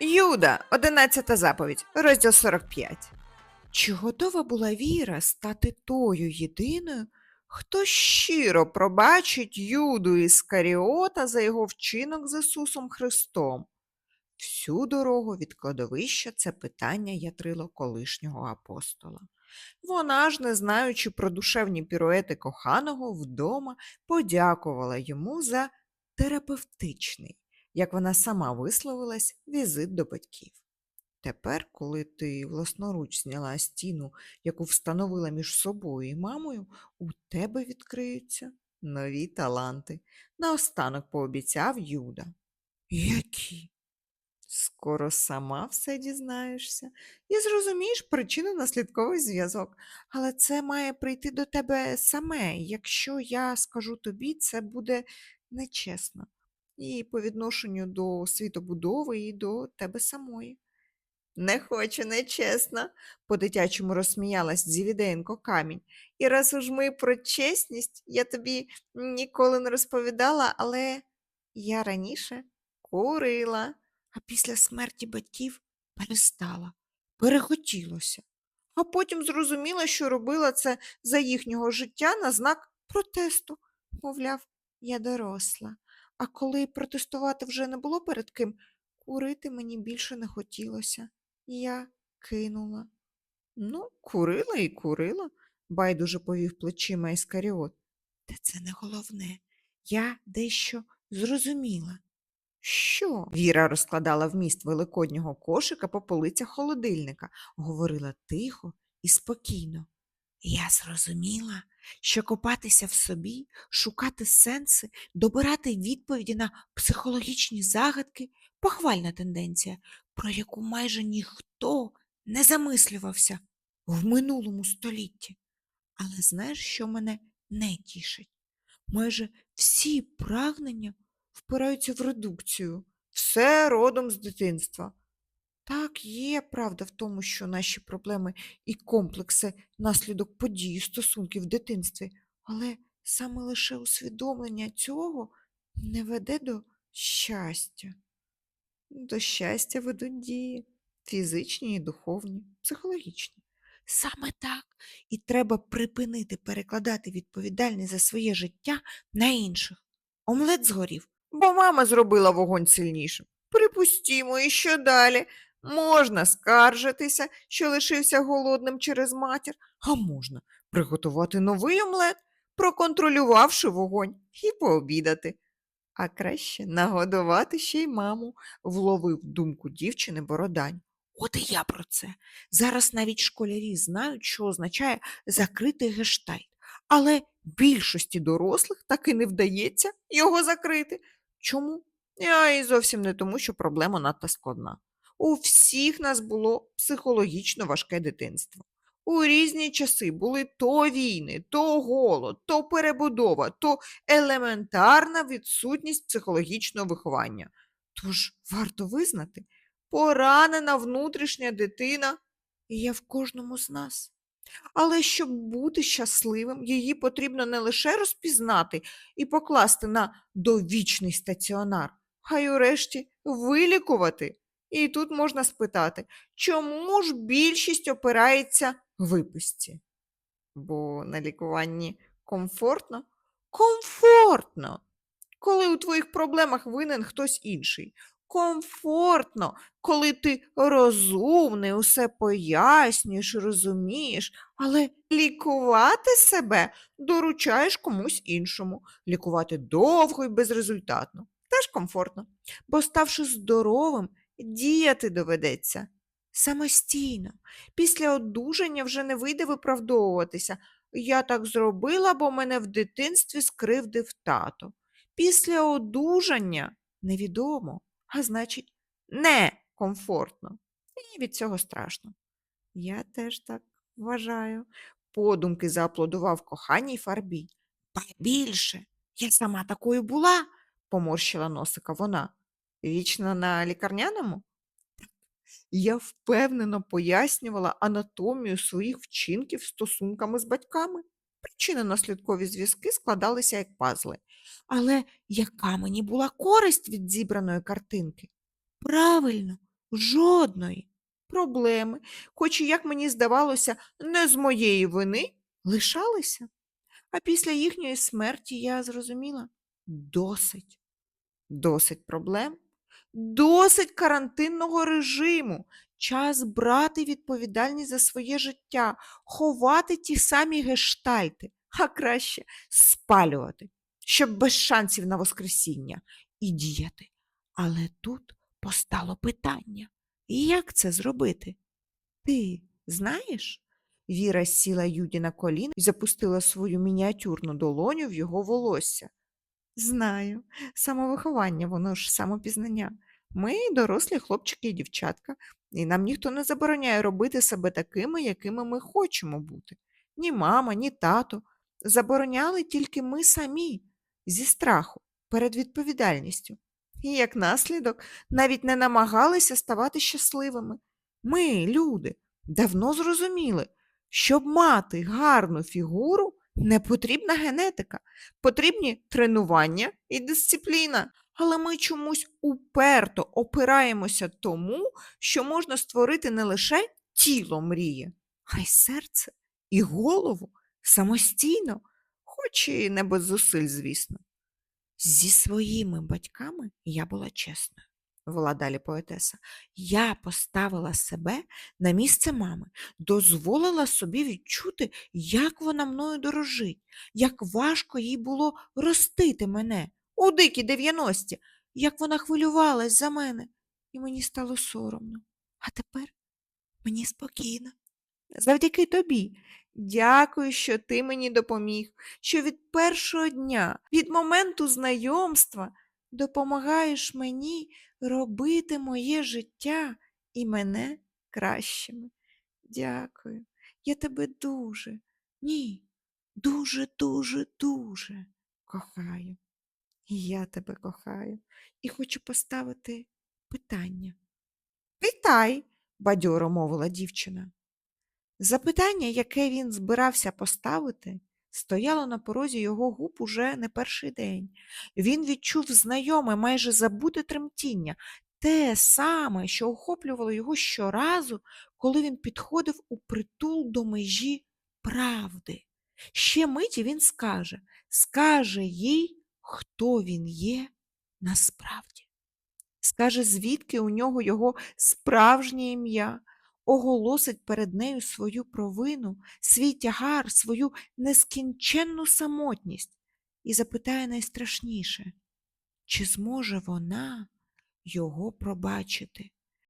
Юда, одинадцята заповідь, розділ 45. Чи готова була Віра стати тою єдиною, хто щиро пробачить Юду Іскаріота за його вчинок з Ісусом Христом? Всю дорогу від кладовища це питання ятрило колишнього апостола. Вона ж, не знаючи про душевні піруети коханого, вдома подякувала йому за терапевтичний, як вона сама висловилась, візит до батьків. Тепер, коли ти власноруч зняла стіну, яку встановила між собою і мамою, у тебе відкриються нові таланти. Наостанок пообіцяв Юда. Які? Скоро сама все дізнаєшся і зрозумієш причинно-наслідковий зв'язок. Але це має прийти до тебе саме. Якщо я скажу тобі, це буде нечесно. І по відношенню до світобудови, і до тебе самої. Не хочу, нечесно, по-дитячому розсміялась Дзівідеєнко камінь. І раз уж ми про чесність, я тобі ніколи не розповідала, але я раніше курила, а після смерті батьків перестала, перехотілося. А потім зрозуміла, що робила це за їхнього життя на знак протесту. Мовляв, я доросла. А коли протестувати вже не було перед ким, курити мені більше не хотілося. Я кинула. Ну, курила і курила, байдуже повів плечима Іскаріот. Та це не головне. Я дещо зрозуміла. Що? Віра розкладала вміст великоднього кошика по полицях холодильника, говорила тихо і спокійно. Я зрозуміла, що копатися в собі, шукати сенси, добирати відповіді на психологічні загадки похвальна тенденція, про яку майже ніхто не замислювався в минулому столітті. Але знаєш, що мене не тішить? Майже всі прагнення впираються в редукцію. Все родом з дитинства. Так, є правда в тому, що наші проблеми і комплекси наслідок подій, стосунків в дитинстві, але саме лише усвідомлення цього не веде до щастя. До щастя ведуть дії фізичні і духовні, психологічні. Саме так. І треба припинити перекладати відповідальність за своє життя на інших. Омлет згорів, бо мама зробила вогонь сильнішим. Припустімо, і що далі? Можна скаржитися, що лишився голодним через матір, а можна приготувати новий омлет, проконтролювавши вогонь, і пообідати. А краще нагодувати ще й маму, вловив думку дівчини Бородань. От і я про це. Зараз навіть школярі знають, що означає закрити гештальт. Але більшості дорослих таки не вдається його закрити. Чому? А і зовсім не тому, що проблема надто складна. У всіх нас було психологічно важке дитинство. У різні часи були то війни, то голод, то перебудова, то елементарна відсутність психологічного виховання. Тож варто визнати, поранена внутрішня дитина є в кожному з нас. Але щоб бути щасливим, її потрібно не лише розпізнати і покласти на довічний стаціонар, а й урешті вилікувати. І тут можна спитати, чому ж більшість опирається виписці? Бо на лікуванні комфортно? Комфортно! Коли у твоїх проблемах винен хтось інший. Комфортно, коли ти розумний, усе пояснюєш, розумієш, але лікувати себе доручаєш комусь іншому, лікувати довго і безрезультатно. Теж комфортно, бо ставши здоровим, діяти доведеться самостійно. Після одужання вже не вийде виправдовуватися. Я так зробила, бо мене в дитинстві скривдив тато. Після одужання невідомо, а значить, не комфортно. І від цього страшно. Я теж так вважаю. Подумки зааплодував коханій фарбій. Ба більше, я сама такою була, поморщила носика вона. Вічно на лікарняному? Я впевнено пояснювала анатомію своїх вчинків стосунками з батьками. Причинно-наслідкові зв'язки складалися як пазли. Але яка мені була користь від зібраної картинки? Правильно, жодної проблеми, хоч і, як мені здавалося, не з моєї вини лишалися. А після їхньої смерті я зрозуміла досить, досить проблем, досить карантинного режиму. Час брати відповідальність за своє життя, ховати ті самі гештальти, а краще спалювати, щоб без шансів на воскресіння і діяти. Але тут постало питання, як це зробити? Ти знаєш? Віра сіла Юді на коліна і запустила свою мініатюрну долоню в його волосся. Знаю, самовиховання, воно ж самопізнання. Ми дорослі хлопчики і дівчатка, і нам ніхто не забороняє робити себе такими, якими ми хочемо бути. Ні мама, ні тато. Забороняли тільки ми самі, зі страху, перед відповідальністю. І як наслідок навіть не намагалися ставати щасливими. Ми, люди, давно зрозуміли, щоб мати гарну фігуру, не потрібна генетика, потрібні тренування і дисципліна. Але ми чомусь уперто опираємося тому, що можна створити не лише тіло мрії, а й серце і голову самостійно, хоч і не без зусиль, звісно. Зі своїми батьками я була чесною, вела далі поетеса. Я поставила себе на місце мами, дозволила собі відчути, як вона мною дорожить, як важко їй було ростити мене у дикі 90-ті, як вона хвилювалась за мене, і мені стало соромно. А тепер мені спокійно. Завдяки тобі. Дякую, що ти мені допоміг, що від першого дня, від моменту знайомства допомагаєш мені робити моє життя і мене кращими. Дякую. Я тебе дуже, ні, дуже, дуже, дуже кохаю. Я тебе кохаю і хочу поставити питання. Питай, бадьоро мовила дівчина. Запитання, яке він збирався поставити, стояло на порозі його губ уже не перший день. Він відчув знайоме, майже забуте тремтіння, те саме, що охоплювало його щоразу, коли він підходив у притул до межі правди. Ще миті він скаже, скаже їй, хто він є насправді. Скаже, звідки у нього його справжнє ім'я, оголосить перед нею свою провину, свій тягар, свою нескінченну самотність і запитає найстрашніше, чи зможе вона його пробачити?